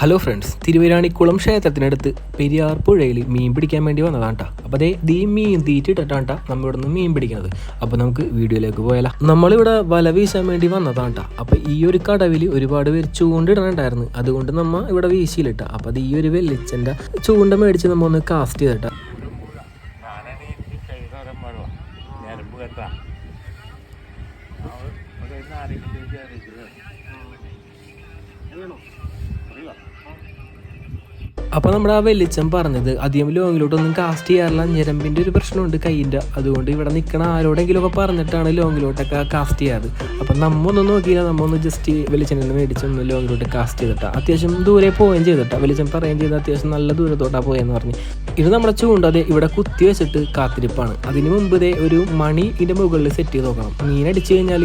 Hello friends തിരുവരാണിക്കുളം ക്ഷേത്രത്തിനടുത്ത് പെരിയാർ പുഴയിൽ മീൻ പിടിക്കാൻ വേണ്ടി വന്നതാണ് കേട്ടോ അപ്പോൾ അതേ ദീ മീൻ തീറ്റിട്ടിട്ടാണ് കേട്ടോ നമ്മൾ ഇവിടെ നിന്ന് മീൻ പിടിക്കുന്നത് അപ്പോൾ നമുക്ക് വീഡിയോയിലേക്ക് പോയാലോ. നമ്മളിവിടെ വല വീശാൻ വേണ്ടി വന്നതാണ് കേട്ടോ അപ്പോൾ ഈ ഒരു കടവിൽ ഒരുപാട് പേര് ചൂണ്ടിടണുണ്ടായിരുന്നു. അതുകൊണ്ട് നമ്മൾ ഇവിടെ വീശിയിലിട്ട. അപ്പോൾ അത് ഈ ഒരു വെള്ളിച്ചന്റെ ചൂണ്ട മേടിച്ച് നമ്മൾ ഒന്ന് കാസ്റ്റ് ചെയ്തിട്ട ഞാനാണ് ഈ കൈതോരം വെള്ളം ഞരമ്പ് കെട്ടാ ഒരു നാരങ്ങ അപ്പോൾ നമ്മുടെ ആ വെളിച്ചം പറഞ്ഞത് അധികം ലോങ്ങിലോട്ടൊന്നും കാസ്റ്റ് ചെയ്യാറില്ല. ഞരമ്പിന്റെ ഒരു പ്രശ്നമുണ്ട് കയ്യിന്റെ അതുകൊണ്ട് ഇവിടെ നിൽക്കണ ആരോടെങ്കിലും ഒക്കെ പറഞ്ഞിട്ടാണ് ലോങ്ങിലോട്ടൊക്കെ കാസ്റ്റ് ചെയ്യാറ്. അപ്പം നമ്മൊന്നും നോക്കിയില്ല. നമ്മൊന്ന് ജസ്റ്റ് വെളിച്ചം നിന്ന് മേടിച്ചൊന്ന് ലോങ്ങിലോട്ട് കാസ്റ്റ് ചെയ്തിട്ടാ. അത്യാവശ്യം ദൂരെ പോവുകയും ചെയ്തിട്ടാ. വെളിച്ചം പറയുകയും ചെയ്ത് അത്യാവശ്യം നല്ല ദൂരത്തോട്ടാണ് പോയെന്ന് പറഞ്ഞു. ഇത് നമ്മുടെ ചൂണ്ടത് ഇവിടെ കുത്തി വെച്ചിട്ട് കാത്തിരിപ്പാണ്. അതിന് മുമ്പ് ഇതേ ഒരു മണി ഇതിന്റെ മുകളിൽ സെറ്റ് ചെയ്ത് നോക്കണം. മീൻ അടിച്ചു കഴിഞ്ഞാൽ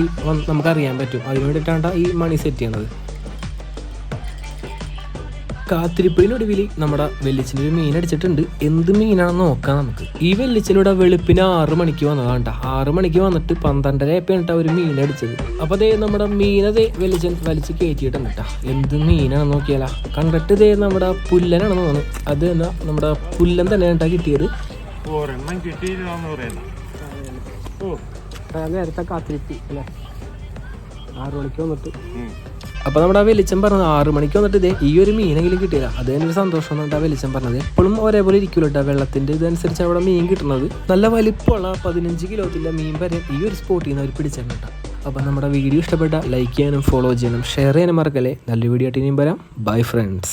നമുക്കറിയാൻ പറ്റും. അതിന് വേണ്ടിയിട്ടാണ് ഈ മണി സെറ്റ് ചെയ്യണത് കാത്തിരിപ്പിനൊടുവിൽ നമ്മുടെ വെള്ളിച്ചിന് ഒരു മീൻ അടിച്ചിട്ടുണ്ട്. എന്ത് മീനാണെന്ന് നോക്കാം നമുക്ക്. ഈ വെല്ലിച്ചിലൂടെ വെളുപ്പിന് ആറ് മണിക്ക് വന്നതാണ് കേട്ടോ. ആറ് മണിക്ക് വന്നിട്ട് പന്ത്രണ്ടര ആയപ്പോഴാണ് ഒരു മീൻ അടിച്ചത്. അപ്പോൾ അതേ നമ്മുടെ മീനതേ വെള്ളിച്ചൻ വലിച്ച് കയറ്റിയിട്ടുണ്ട് കേട്ടോ. എന്ത് മീനാണെന്ന് നോക്കിയാലാ. കണ്ടിട്ട് ഇതേ നമ്മുടെ പുല്ലനാണെന്ന് തോന്നുന്നു. അത് തന്നെ നമ്മുടെ പുല്ലൻ തന്നെയാണ് കേട്ടോ കിട്ടിയത്. ഒരെണ്ണം ഓ. നേരത്തെ കാത്തിരിപ്പി അല്ലേ? ആറു മണിക്ക് വന്നിട്ട്. അപ്പൊ നമ്മുടെ ആ വെളിച്ചം പറഞ്ഞത് ആറു മണിക്ക് വന്നിട്ട് ഇതേ ഈ ഒരു മീനെങ്കിലും കിട്ടിയില്ല. അത് തന്നെ ഒരു സന്തോഷം എന്നിട്ട് ആ വെളിച്ചം പറഞ്ഞത്. എപ്പോഴും ഒരേപോലെ ഇരിക്കുമല്ലോ കേട്ടോ വെള്ളത്തിന്റെ ഇതനുസരിച്ച് അവിടെ മീൻ കിട്ടുന്നത്. നല്ല വലിപ്പമുള്ള പതിനഞ്ച് കിലോത്തിന്റെ മീൻ വരെ ഈ ഒരു സ്പോട്ടിൽ നിന്ന് അവർ പിടിച്ചിട്ടുണ്ട് അപ്പൊ നമ്മുടെ വീഡിയോ ഇഷ്ടപ്പെട്ട ലൈക്ക് ചെയ്യാനും ഫോളോ ചെയ്യാനും ഷെയർ ചെയ്യാനും മറക്കല്ലേ. നല്ല വീഡിയോ ആയിട്ട് ഇനിയും വരാം. Bye friends